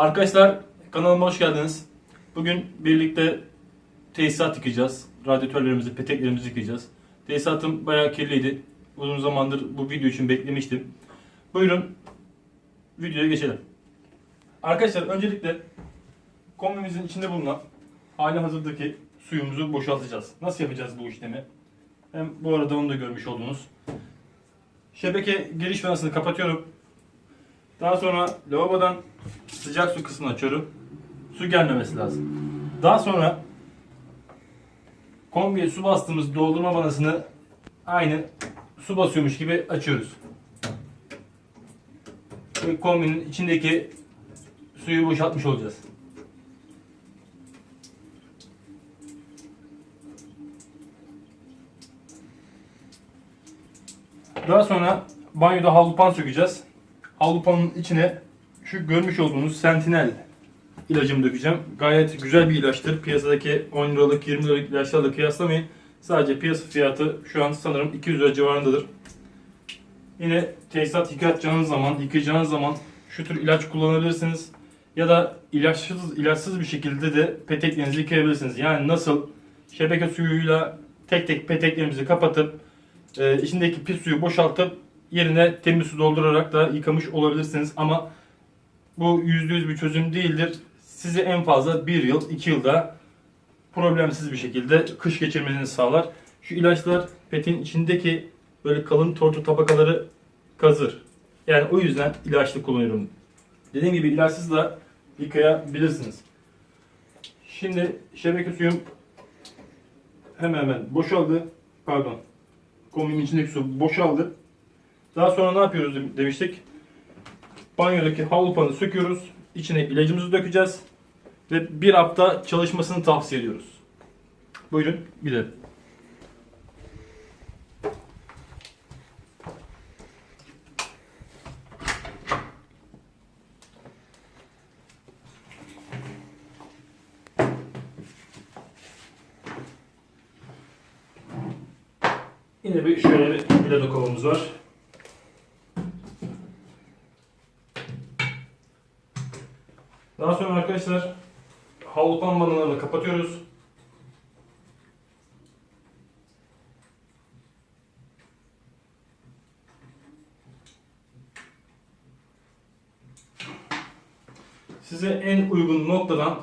Arkadaşlar kanalıma hoş geldiniz. Bugün birlikte tesisat yıkayacağız. Radyatörlerimizi, peteklerimizi yıkayacağız. Tesisatım bayağı kirliydi. Uzun zamandır bu video için beklemiştim. Buyurun videoya geçelim. Arkadaşlar öncelikle kombimizin içinde bulunan hali hazırdaki suyumuzu boşaltacağız. Nasıl yapacağız bu işlemi? Hem bu arada onu da görmüş oldunuz. Şebeke giriş vanasını kapatıyorum. Daha sonra lavabodan sıcak su kısmını açıyorum. Su gelmemesi lazım. Daha sonra kombiye su bastığımız doldurma vanasını aynı su basıyormuş gibi açıyoruz. Ve kombinin içindeki suyu boşaltmış olacağız. Daha sonra banyoda havlupan sökeceğiz. Havlupanın içine şu görmüş olduğunuz Sentinel ilacımı dökeceğim. Gayet güzel bir ilaçtır. Piyasadaki 10 liralık 20 liralık ilaçlarla kıyaslamayın. Sadece piyasa fiyatı şu an sanırım 200 lira civarındadır. Yine tesisat yıkayacağınız zaman, yıkayacağınız zaman şu tür ilaç kullanabilirsiniz. Ya da ilaçsız, ilaçsız bir şekilde de peteklerinizi yıkayabilirsiniz. Yani nasıl şebeke suyuyla tek tek peteklerimizi kapatıp e, içindeki pis suyu boşaltıp yerine temiz su doldurarak da yıkamış olabilirsiniz. Ama bu %100 bir çözüm değildir. Sizi en fazla 1 yıl, 2 yılda problemsiz bir şekilde kış geçirmenizi sağlar. Şu ilaçlar petin içindeki böyle kalın tortu tabakaları kazır. Yani o yüzden ilaçlı kullanıyorum. Dediğim gibi ilaçsız da yıkayabilirsiniz. Şimdi şebeke suyum hemen hemen boşaldı. Pardon. Kombimin içindeki su boşaldı. Daha sonra ne yapıyoruz demiştik. Banyodaki havlu panı söküyoruz. İçine ilacımızı dökeceğiz. Ve bir hafta çalışmasını tavsiye ediyoruz. Buyurun gidelim. Yine bir şöyle bir biledo kovamız var. Daha sonra arkadaşlar havlu pambanlarını kapatıyoruz. Size en uygun noktadan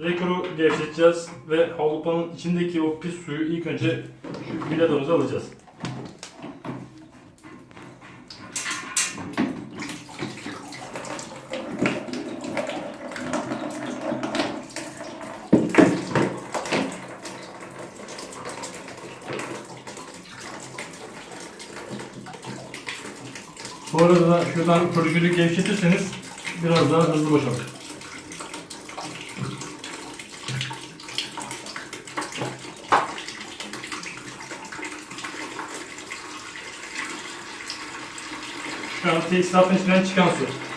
rekoru gevşeteceğiz ve havlupanın içindeki o pis suyu ilk önce şu biladomuza alacağız. Bu arada da şuradan körükürü gevşetirseniz biraz daha hızlı boşalır. Şu an tesisatın içinden çıkan su.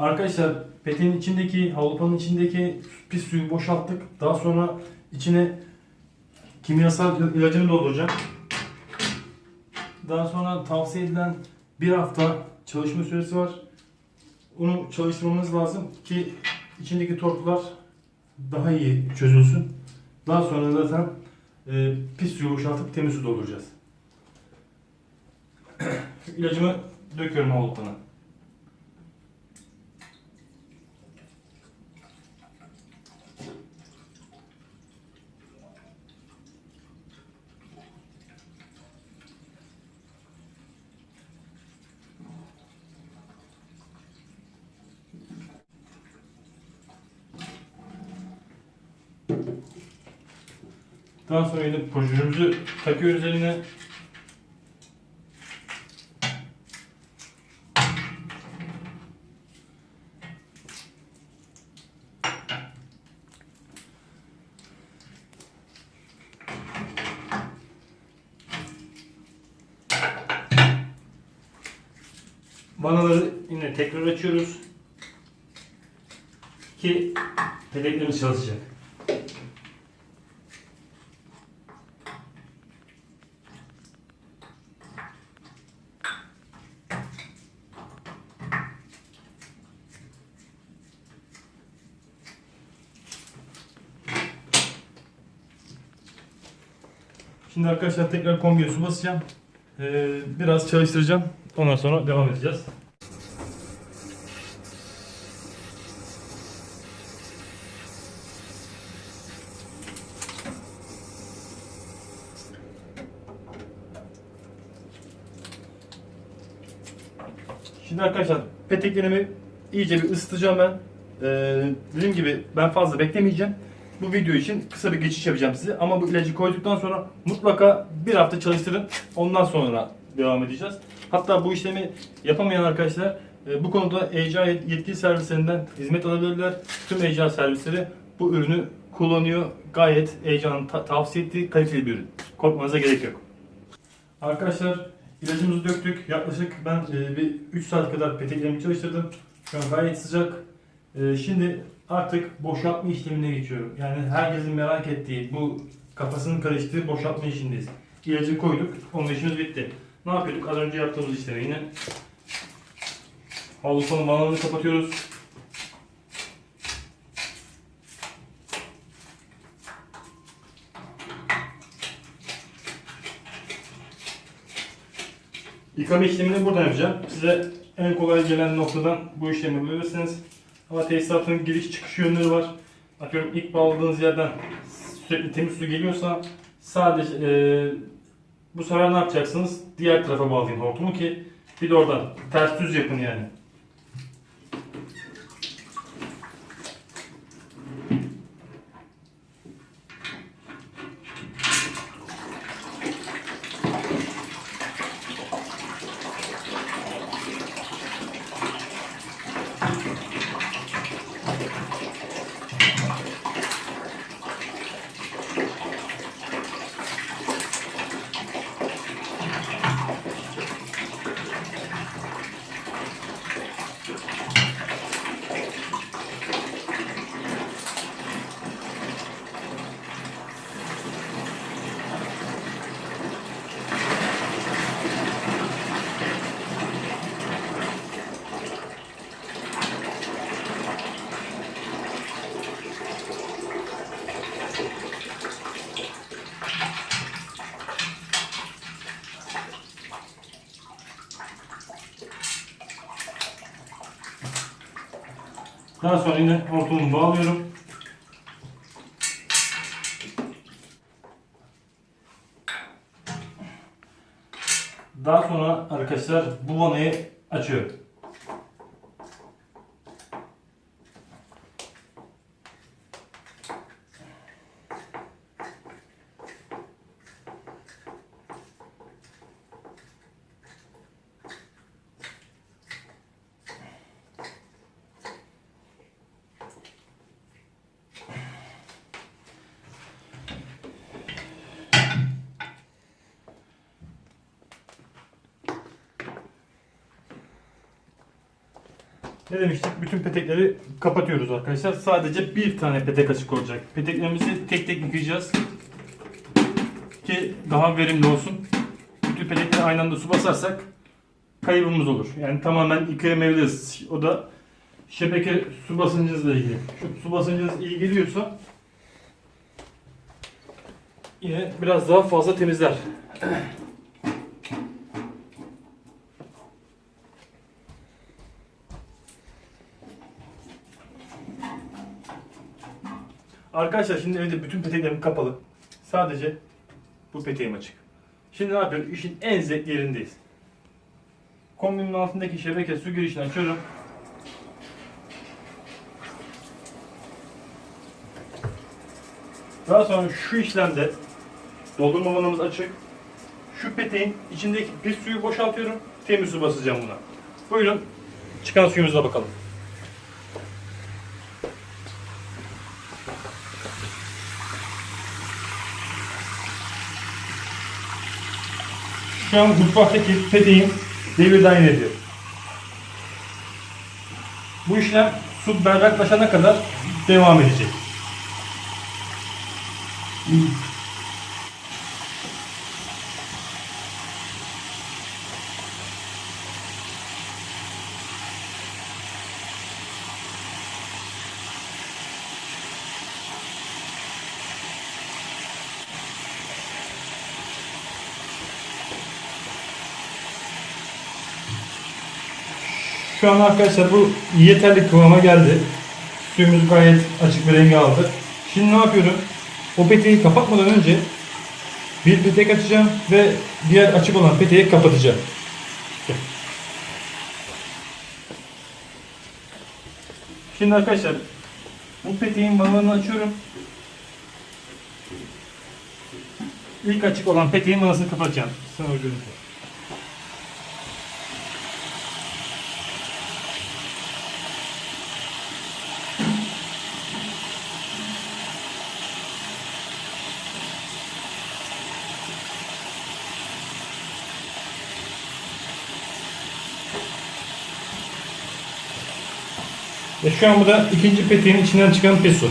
Arkadaşlar peteğin içindeki, havlupanın içindeki pis suyu boşalttık. Daha sonra içine kimyasal ilacını dolduracağım. Daha sonra tavsiye edilen bir hafta çalışma süresi var. Onu çalıştırmamız lazım ki içindeki tortular daha iyi çözülsün. Daha sonra zaten e, pis suyu boşaltıp temiz su dolduracağız. İlacımı döküyorum havlupana. Daha sonra yine projörümüzü takıyoruz eline. Vanaları yine tekrar açıyoruz ki peleklerimiz çalışacak. Şimdi arkadaşlar tekrar kombiye su basacağım. Ee, biraz çalıştıracağım. Ondan sonra devam edeceğiz. Şimdi arkadaşlar peteklerimi iyice bir ısıtacağım ben. Ee, dediğim gibi ben fazla beklemeyeceğim. Bu video için kısa bir geçiş yapacağım size. Ama bu ilacı koyduktan sonra mutlaka bir hafta çalıştırın. Ondan sonra devam edeceğiz. Hatta bu işlemi yapamayan arkadaşlar e, bu konuda ECA yetkili servislerinden hizmet alabilirler. Tüm ECA servisleri bu ürünü kullanıyor. Gayet ECA'nın ta- tavsiye ettiği kaliteli bir ürün. Korkmanıza gerek yok. Arkadaşlar ilacımızı döktük. Yaklaşık ben e, bir 3 saat kadar peteklerimi çalıştırdım. Şu an gayet sıcak. E, şimdi artık boşaltma işlemine geçiyorum. Yani herkesin merak ettiği bu kafasının karıştığı boşaltma işindeyiz. İlacı koyduk. Onun işimiz bitti. Ne yapıyorduk? Az önce yaptığımız işlemi yine. Havlu sonu bağlarını kapatıyoruz. Yıkama işlemini buradan yapacağım. Size en kolay gelen noktadan bu işlemi yapabilirsiniz. Ama tesisatın giriş çıkış yönleri var. Atıyorum ilk bağladığınız yerden sürekli temiz su geliyorsa sadece e, bu sefer ne yapacaksınız? Diğer tarafa bağlayın hortumu ki bir de oradan ters düz yapın yani. Daha sonra yine hortumumu bağlıyorum. Daha sonra arkadaşlar bu vanayı açıyorum. Ne demiştik? Bütün petekleri kapatıyoruz arkadaşlar. Sadece bir tane petek açık olacak. Peteklerimizi tek tek yıkayacağız. Ki daha verimli olsun. Bütün petekleri aynı anda su basarsak kaybımız olur. Yani tamamen yıkayamayabiliriz. O da şebeke su basıncınızla ilgili. Şu su basıncınız iyi geliyorsa yine biraz daha fazla temizler. Arkadaşlar şimdi evde bütün peteklerim kapalı. Sadece bu peteğim açık. Şimdi ne yapıyoruz? İşin en zevkli yerindeyiz. Kombinin altındaki şebeke su girişini açıyorum. Daha sonra şu işlemde doldurma vanamız açık. Şu peteğin içindeki pis suyu boşaltıyorum. Temiz su basacağım buna. Buyurun çıkan suyumuza bakalım. Şu an mutfaktaki peteğim devir dair. Bu işlem su berraklaşana kadar devam edecek. Şu an arkadaşlar bu yeterli kıvama geldi. Suyumuz gayet açık bir rengi aldı. Şimdi ne yapıyorum? O peteği kapatmadan önce bir petek açacağım ve diğer açık olan peteği kapatacağım. Şimdi arkadaşlar bu peteğin balığını açıyorum. İlk açık olan peteğin vanasını kapatacağım. Sana görüntü. Şu an bu da ikinci peteğin içinden çıkan pesu.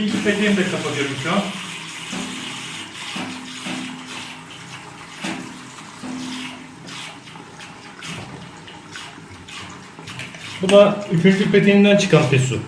İkinci peteğimi de kapatıyorum şu an. Bu da üçüncü peteğinden çıkan pesu.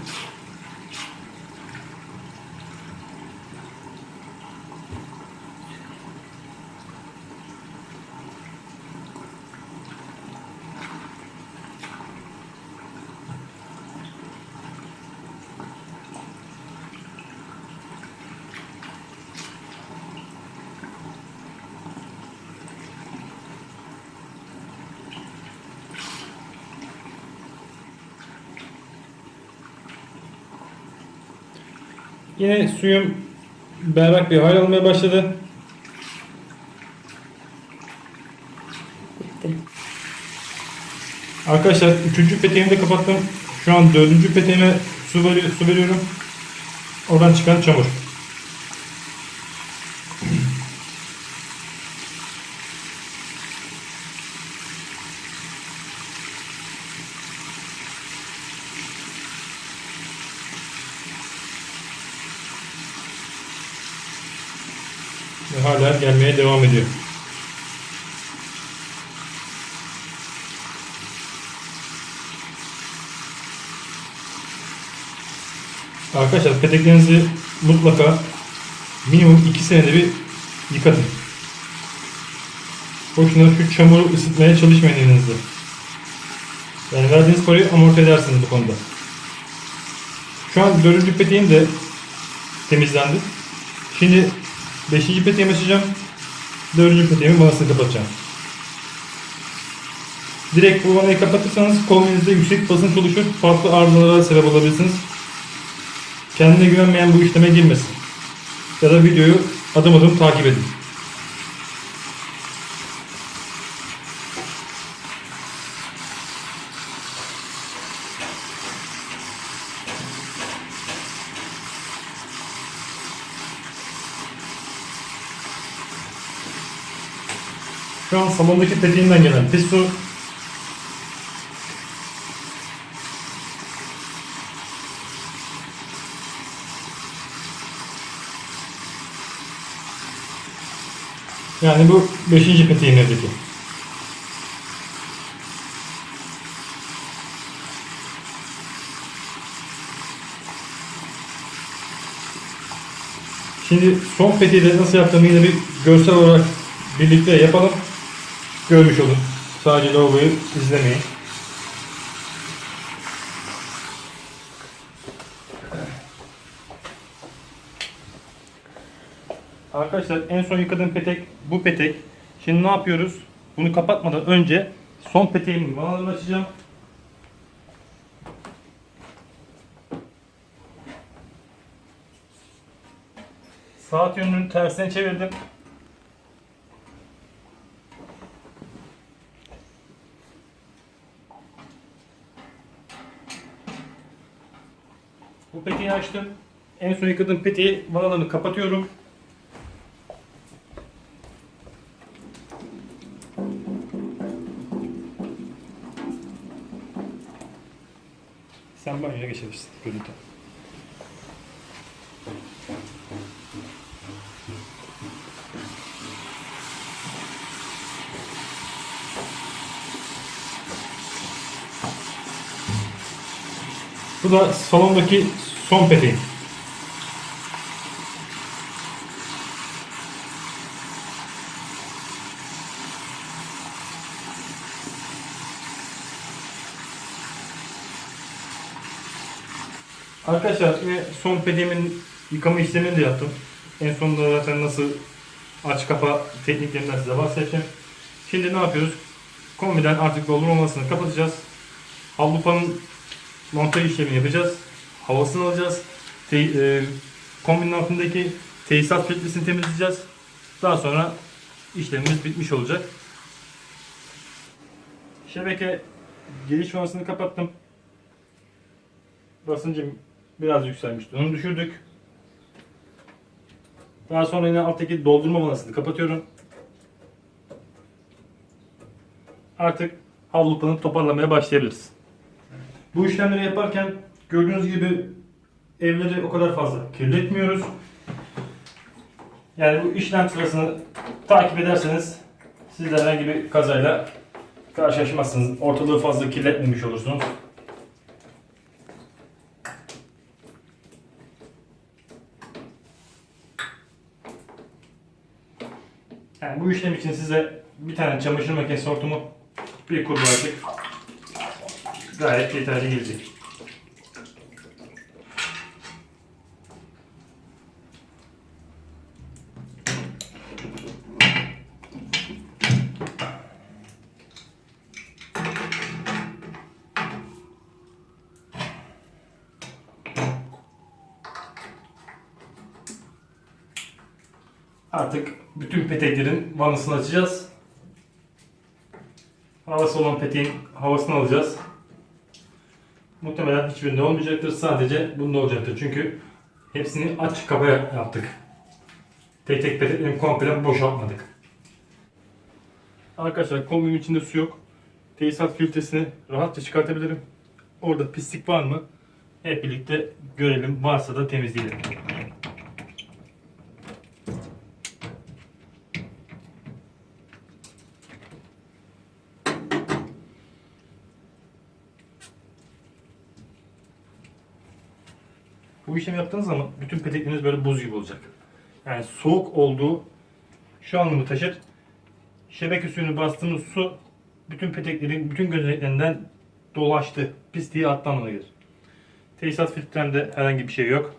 Yine suyum berrak bir hal almaya başladı. Bitti. Arkadaşlar üçüncü peteğimi de kapattım. Şu an dördüncü peteğime su, veri- su veriyorum. Oradan çıkan çamur. Ve hala gelmeye devam ediyor. Arkadaşlar peteklerinizi mutlaka minimum 2 senede bir yıkatın. Boşuna şu çamuru ısıtmaya çalışmayın elinizde. Yani verdiğiniz parayı amorti edersiniz bu konuda. Şu an dördüncü peteğim de temizlendi. Şimdi beşinci peteğimi açacağım. Dördüncü peteğimin vanasını kapatacağım. Direkt bu vanayı kapatırsanız kombinizde yüksek basınç oluşur. Farklı arızalara sebep olabilirsiniz. Kendine güvenmeyen bu işleme girmesin. Ya da videoyu adım adım takip edin. Şu an salondaki peteğinden gelen pis su Yani bu 5. peteğin evdeki. Şimdi son peteği de nasıl yaptığımı yine bir görsel olarak birlikte yapalım. Görmüş olun. Sadece lavaboyu izlemeyin. Arkadaşlar en son yıkadığım petek bu petek. Şimdi ne yapıyoruz? Bunu kapatmadan önce son peteğimin vanalarını açacağım. Saat yönünün tersine çevirdim. Bu peteği açtım. En son yıkadığım peteği vanalarını kapatıyorum. Banyoya geçebilirsin. Görüntü. Bu da salondaki son peteğim. Arkadaşlar yine son peteğimin yıkama işlemini de yaptım. En sonunda zaten nasıl aç kapa tekniklerinden size bahsedeceğim. Şimdi ne yapıyoruz? Kombiden artık doldurmamasını kapatacağız. Havlupanın montaj işlemini yapacağız. Havasını alacağız. Te, e, kombinin altındaki tesisat filtresini temizleyeceğiz. Daha sonra işlemimiz bitmiş olacak. Şebeke giriş vanasını kapattım. Basıncım biraz yükselmişti. Onu düşürdük. Daha sonra yine alttaki doldurma vanasını kapatıyorum. Artık havlupanı toparlamaya başlayabiliriz. Bu işlemleri yaparken gördüğünüz gibi evleri o kadar fazla kirletmiyoruz. Yani bu işlem sırasını takip ederseniz siz de herhangi bir kazayla karşılaşmazsınız. Ortalığı fazla kirletmemiş olursunuz. Bu işlem için size bir tane çamaşır makinesi hortumu, bir kurbağacık gayet yeterli gelecek. Artık bütün peteklerin vanasını açacağız. Havası olan peteğin havasını alacağız. Muhtemelen hiçbirinde olmayacaktır. Sadece bunda olacaktır. Çünkü hepsini aç kapa yaptık. Tek tek peteklerini komple boşaltmadık. Arkadaşlar kombinin içinde su yok. Tesisat filtresini rahatça çıkartabilirim. Orada pislik var mı? Hep birlikte görelim. Varsa da temizleyelim. Bu işlemi yaptığınız zaman bütün petekleriniz böyle buz gibi olacak. Yani soğuk olduğu şu anlamı taşır. Şebeke suyunu bastığımız su bütün peteklerin bütün gözeneklerinden dolaştı. Pisliği attı anlamına gelir. Tesisat filtremde herhangi bir şey yok.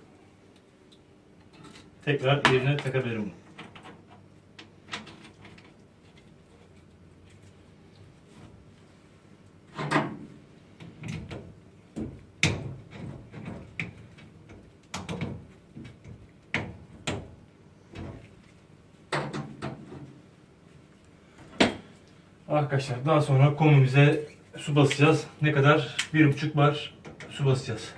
Tekrar yerine takabilirim bunu. Arkadaşlar daha sonra komimize su basacağız. Ne kadar? Bir buçuk bar su basacağız.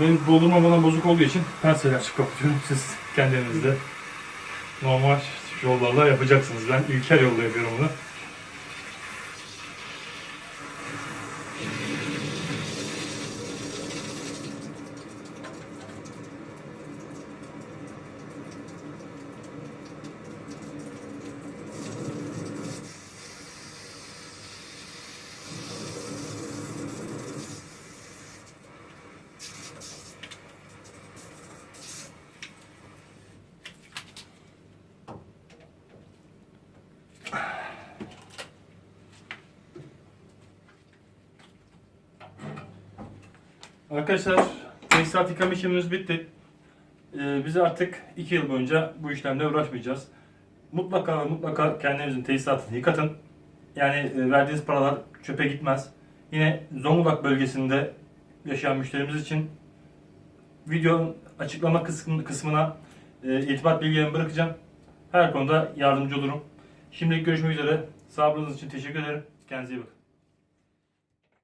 Benim doldurma bana bozuk olduğu için pensel açıp kapatıyorum. Siz kendinizde normal yollarla yapacaksınız. Ben ilkel yolda yapıyorum bunu. Arkadaşlar tesisat yıkama işlemimiz bitti. Ee, biz artık 2 yıl boyunca bu işlemle uğraşmayacağız. Mutlaka mutlaka kendinizin tesisatını yıkatın. Yani e, verdiğiniz paralar çöpe gitmez. Yine Zonguldak bölgesinde yaşayan müşterimiz için videonun açıklama kısmı- kısmına e, irtibat bilgilerimi bırakacağım. Her konuda yardımcı olurum. Şimdilik görüşmek üzere. Sabrınız için teşekkür ederim. Kendinize iyi bakın.